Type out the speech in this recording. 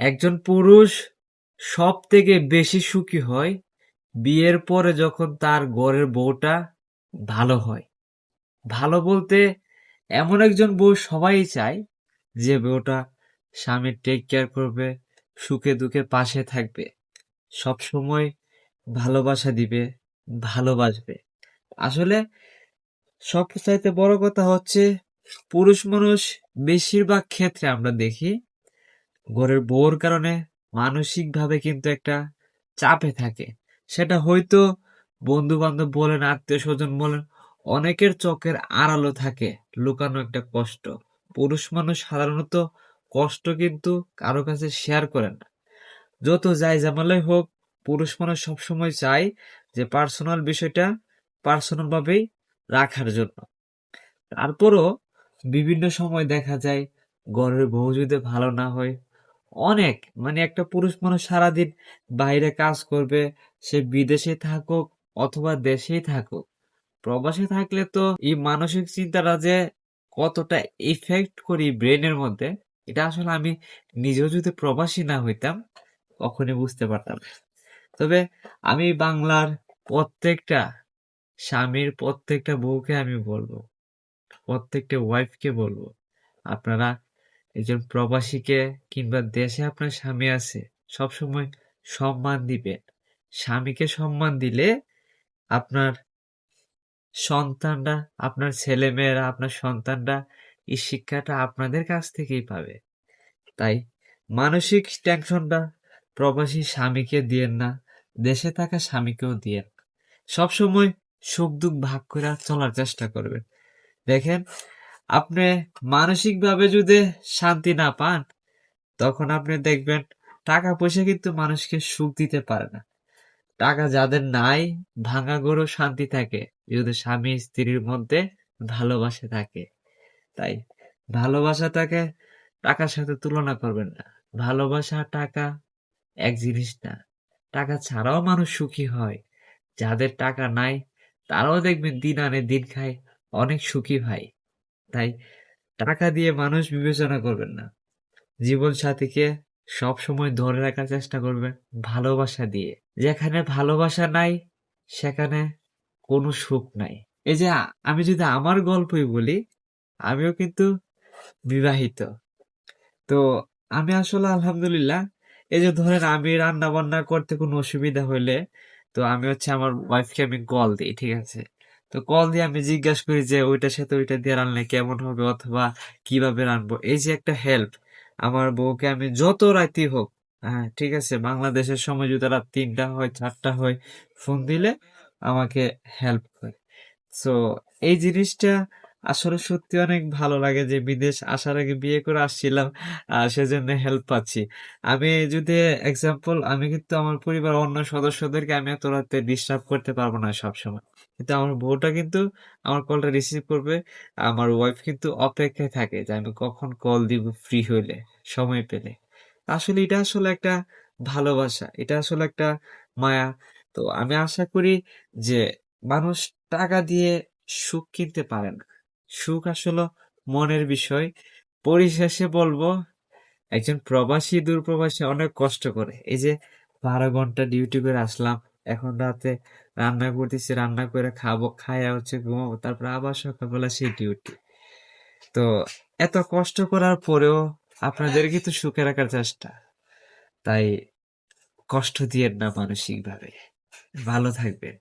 একজন পুরুষ সব থেকে বেশি সুখী হয় বিয়ের পরে যখন তার ঘরের বউটা ভালো হয়। ভালো বলতে এমন একজন বউ সবাই চায় যে বউটা স্বামীর টেক কেয়ার করবে, সুখে দুঃখে পাশে থাকবে সব সময় ভালোবাসা দিবে, ভালোবাসবে। আসলে সব চাইতে বড় কথা হচ্ছে পুরুষ মানুষ বেশিরভাগ ক্ষেত্রে আমরা দেখি ঘরের বউর কারণে মানসিকভাবে কিন্তু একটা চাপে থাকে। সেটা হয়তো বন্ধু বান্ধব বলেন আত্মীয় স্বজন বলেন, অনেকের চোখের আড়ালো থাকে, লুকানো একটা কষ্ট। পুরুষ মানুষ সাধারণত কষ্ট কিন্তু কারও কাছে শেয়ার করেন না। যত যাই জামালাই হোক, পুরুষ মানুষ সবসময় চায় যে পার্সোনাল বিষয়টা পার্সোনালভাবেই রাখার জন্য। তারপরও বিভিন্ন সময় দেখা যায় ঘরের বউ যদি ভালো না হয় অনেক মানে একটা পুরুষ মানুষ সারাদিন বাইরে কাজ করবে, সে বিদেশে থাকুক অথবা দেশেই থাকুক প্রবাসে থাকলে তো এই মানসিক চিন্তাটা যে কতটা ইফেক্ট করি ব্রেনের মধ্যে, এটা আসলে আমি নিজেও যদি প্রবাসী না হইতাম, কখনই বুঝতে পারতাম। তবে আমি বাংলার প্রত্যেকটা স্বামীর প্রত্যেকটা বউকে আমি বলব, প্রত্যেকটা ওয়াইফকে বলব, আপনারা একজন প্রবাসীকে কিংবা দেশে আপনার স্বামী আছে, সবসময় সম্মান দিবেন। স্বামীকে সম্মান দিলে আপনার সন্তানরা, আপনার ছেলে মেয়েরা আপনার সন্তানরা এই শিক্ষাটা আপনাদের কাছ থেকেই পাবে। তাই মানসিক টেনশনটা প্রবাসী স্বামীকে দিয়েন না, দেশে থাকা স্বামীকেও দিয়েন। সবসময় সুখ দুঃখ ভাগ করে চলার চেষ্টা করবেন। দেখেন আপনি মানসিকভাবে যদি শান্তি না পান, তখন আপনি দেখবেন টাকা পয়সা কিন্তু মানুষকে সুখ দিতে পারে না। টাকা যাদের নাই, ভাঙা গরু শান্তি থাকে, যদি স্বামী স্ত্রীর মধ্যে ভালোবাসা থাকে। তাই ভালোবাসাটাকে টাকার সাথে তুলনা করবেন না। ভালোবাসা টাকা এক জিনিস না। টাকা ছাড়াও মানুষ সুখী হয়। যাদের টাকা নাই, তারাও দেখবেন দিন আনে দিন খায়, অনেক সুখী ভাই। তাই টাকা দিয়ে মানুষ বিবেচনা করবেন না। জীবন সাথীকে সব সময় ধরে রাখার চেষ্টা করবেন ভালোবাসা দিয়ে। যেখানে ভালোবাসা নাই, সেখানে কোনো সুখ নাই। এই যে, আমি যদি আমার গল্পই বলি, আমিও কিন্তু বিবাহিত। তো আমি আসলে আলহামদুলিল্লাহ, এই যে ধরেন আমি রান্না বান্না করতে কোনো অসুবিধা হইলে, তো আমি হচ্ছে আমার ওয়াইফকে আমি কল দিই, ঠিক আছে? তো কল দিয়ে আমি জিজ্ঞাসা করি যে, ওইটার সাথে ওইটা দিয়ে রান্না কেমন হবে অথবা কীভাবে রানবো? এই যে একটা হেল্প আমার বউকে আমি যত রাতি হোক হ্যাঁ ঠিক আছে, বাংলাদেশের সময় যদি রাত তিনটা হয়, চারটা হয় ফোন দিলে আমাকে হেল্প করে। সো এই জিনিসটা আসলে সত্যি অনেক ভালো লাগে যে বিদেশ আসার আগে বিয়ে করে আসছিলাম আর সেজন্য হেল্প পাচ্ছি। আমি যদি এক্সাম্পল আমি কিন্তু আমার পরিবার অন্য সদস্যদেরকে আমি এত রাতে ডিস্টার্ব করতে পারব না সব সময় কিন্তু আমার বউটা কিন্তু আমার কলটা রিসিভ করবে, আমার ওয়াইফ কিন্তু অপেক্ষায় থাকে যে আমি কখন কল দিব ফ্রি হইলে, সময় পেলে। আসলে এটা আসলে একটা ভালোবাসা, এটা আসলে একটা মায়া। তো আমি আশা করি যে মানুষ টাকা দিয়ে সুখ কিনতে পারে না। সুখ আসলে মনের বিষয়। পরিশেষে বলব, একজন প্রবাসী দূরপ্রবাসী অনেক কষ্ট করে। এই যে বারো ঘণ্টা ডিউটি করে আসলাম, এখন রাতে রান্না করতেছি, রান্না করে খাব, খায়া হচ্ছে ঘুমাবো, তারপর আবার সকালবেলা সেই ডিউটি তো এত কষ্ট করার পরেও আপনাদেরকে তো সুখে রাখার চেষ্টা। তাই কষ্ট দিয়েন না মানসিকভাবে। ভালো থাকবেন।